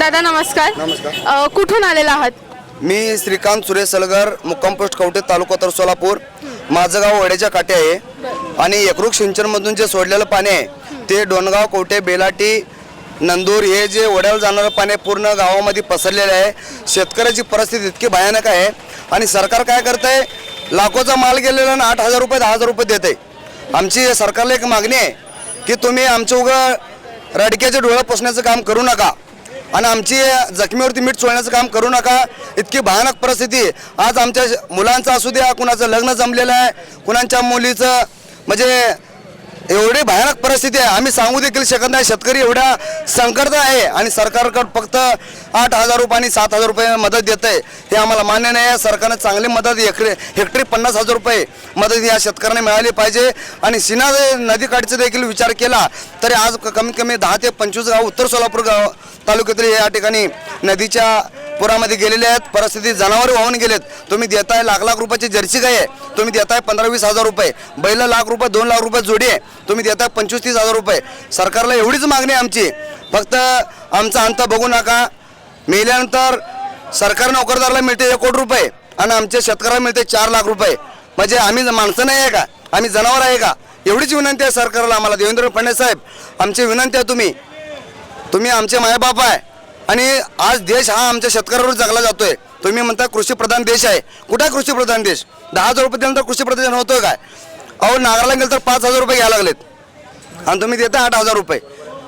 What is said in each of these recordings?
दादा नमस्कार. नमस्कार. अ, कुठून आलेला आहात? मी श्रीकांत सुरेश सलगर मुक्काम पोस्ट कवटे तालुका तर सोलापूर. माझं गाव वड्याच्या काटे आहे. आणि एकरूक सिंचनमधून जे सोडलेलं पाणी आहे ते डोणगाव कवटे बेलाटी नंदूर हे जे वड्याला जाणारं पाणी आहे, पूर्ण गावामध्ये पसरलेलं आहे. शेतकऱ्याची परिस्थिती इतकी भयानक आहे. आणि सरकार काय करत आहे लाखोचा माल गेलेला ना आठ हजार रुपये दहा हजार रुपये देते आमची सरकारला एक मागणी आहे की तुम्ही आमचं उगं रडक्याचे डोळं पुसण्याचं काम करू नका. आणि आमची जखमीवरती मीठ चोळण्याचं काम करू नका. इतकी भयानक परिस्थिती. आज आमच्या मुलांचं असू द्या कुणाचं लग्न जमलेलं आहे कुणाच्या मुलीचं म्हणजे एवढी भयानक परिस्थिती आहे. आम्ही सांगू देखील शकत नाही. शेतकरी एवढ्या संकट आहे आणि सरकारकडे फक्त आठ हजार रुपये आणि सात हजार रुपये मदत देत आहे. हे आम्हाला मान्य नाही आहे. सरकारने चांगली मदत हेक्टरी हेक्टरी पन्नास हजार रुपये मदत या शेतकऱ्यांना मिळाली पाहिजे. आणि सिना नदीकाठचा देखील विचार केला तरी आज कमीत कमी दहा ते पंचवीस गाव उत्तर सोलापूर गाव तालुक्यातील या ठिकाणी नदीच्या पुरामध्ये गेलेले आहेत. परिस्थिती जनावर वाहून गेलेत. तुम्ही देताय लाख लाख रुपयाची जर्सी काय आहे. तुम्ही देताय पंधरा वीस हजार रुपये. बैल लाख रुपये दोन लाख रुपये जोडी आहे. तुम्ही देताय पंचवीस तीस हजार रुपये. सरकारला एवढीच मागणी आहे आमची. फक्त आमचा अंत बघू नका. मेल्यानंतर सरकारी नोकरदाराला मिळते एक कोटी रुपये आणि आमच्या शेतकऱ्याला मिळते चार लाख रुपये. म्हणजे आम्ही माणसं नाही आहे का? आम्ही जनावर आहे का? एवढीच विनंती आहे सरकारला आम्हाला. देवेंद्र फडणवीस साहेब आमची विनंती आहे तुम्ही. तुम्ही आमचे मायबाप आहे. आणि आज देश हा आमच्या शेतकऱ्यावर जगला जातोय. तुम्ही म्हणता कृषी प्रधान देश आहे. कुठे कृषीप्रधान कृषी प्रधान देश? दहा हजार रुपये दिल्यानंतर कृषी प्रधान होतोय काय? अहो नागराला गेलं तर पाच हजार रुपये घ्यायला लागलेत. आणि तुम्ही देता आठ हजार रुपये.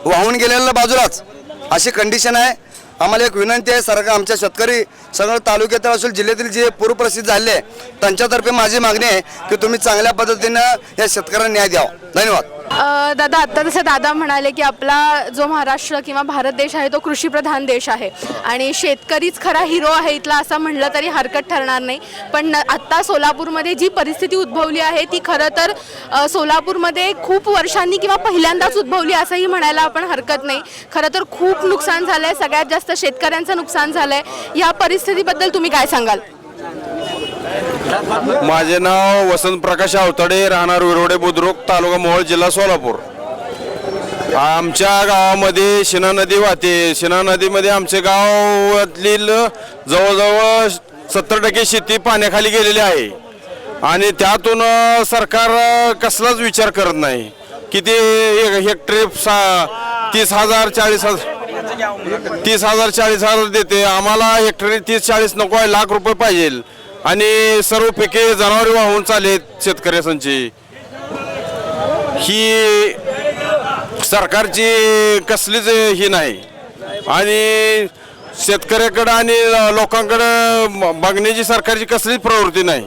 वाहून गेलेल्या बाजूलाच. अशी कंडिशन आहे. आम्हाला एक विनंती आहे सरकार आमच्या शेतकरी सगळं तालुक्यातील असेल जिल्ह्यातील जे पूरप्रसिद्ध झाले आहे, त्यांच्यातर्फे माझी मागणी आहे की तुम्ही चांगल्या पद्धतीनं या शेतकऱ्यांना न्याय द्यावा. धन्यवाद. अ, दादा आत्ता जसं दादा म्हणाले की आपला जो महाराष्ट्र किंवा भारत देश आहे तो कृषीप्रधान देश आहे. आणि शेतकरीच खरा हिरो आहे इथला असं म्हणलं तरी हरकत ठरणार नाही. पण न- आत्ता सोलापूरमध्ये जी परिस्थिती उद्भवली आहे ती खरं तर अ, सोलापूरमध्ये खूप वर्षांनी किंवा पहिल्यांदाच उद्भवली असंही म्हणायला आपण हरकत नाही. खरं तर खूप नुकसान झालं आहे सगळ्यात जास्त शेतकऱ्यांचं नुकसान झालं आहे या परिस्थितीबद्दल तुम्ही काय सांगाल? माझे नाव वसंत प्रकाश आवतडे राहणार विरोडे बुद्रुक तालुका मोहोळ जिल्हा सोलापूर. आमच्या गावामध्ये शिना नदी वाहते. शिना नदीमध्ये आमचे गावातील जवळजवळ सत्तर टक्के शेती पाण्याखाली गेलेली आहे. आणि त्यातून सरकार कसलाच विचार करत नाही. किती एक हेक्टरी सा तीस हजार चाळीस हजार तीस हजार चाळीस हजार देते. आम्हाला हेक्टरी तीस चाळीस नको आहे लाख रुपये पाहिजे. आणि सर्व पिके जनावरे वाहून चालेत शेतकऱ्यांची. ही सरकारची कसलीच ही नाही. आणि शेतकऱ्याकडं आणि लोकांकडं बघण्याची सरकारची कसलीच प्रवृत्ती नाही.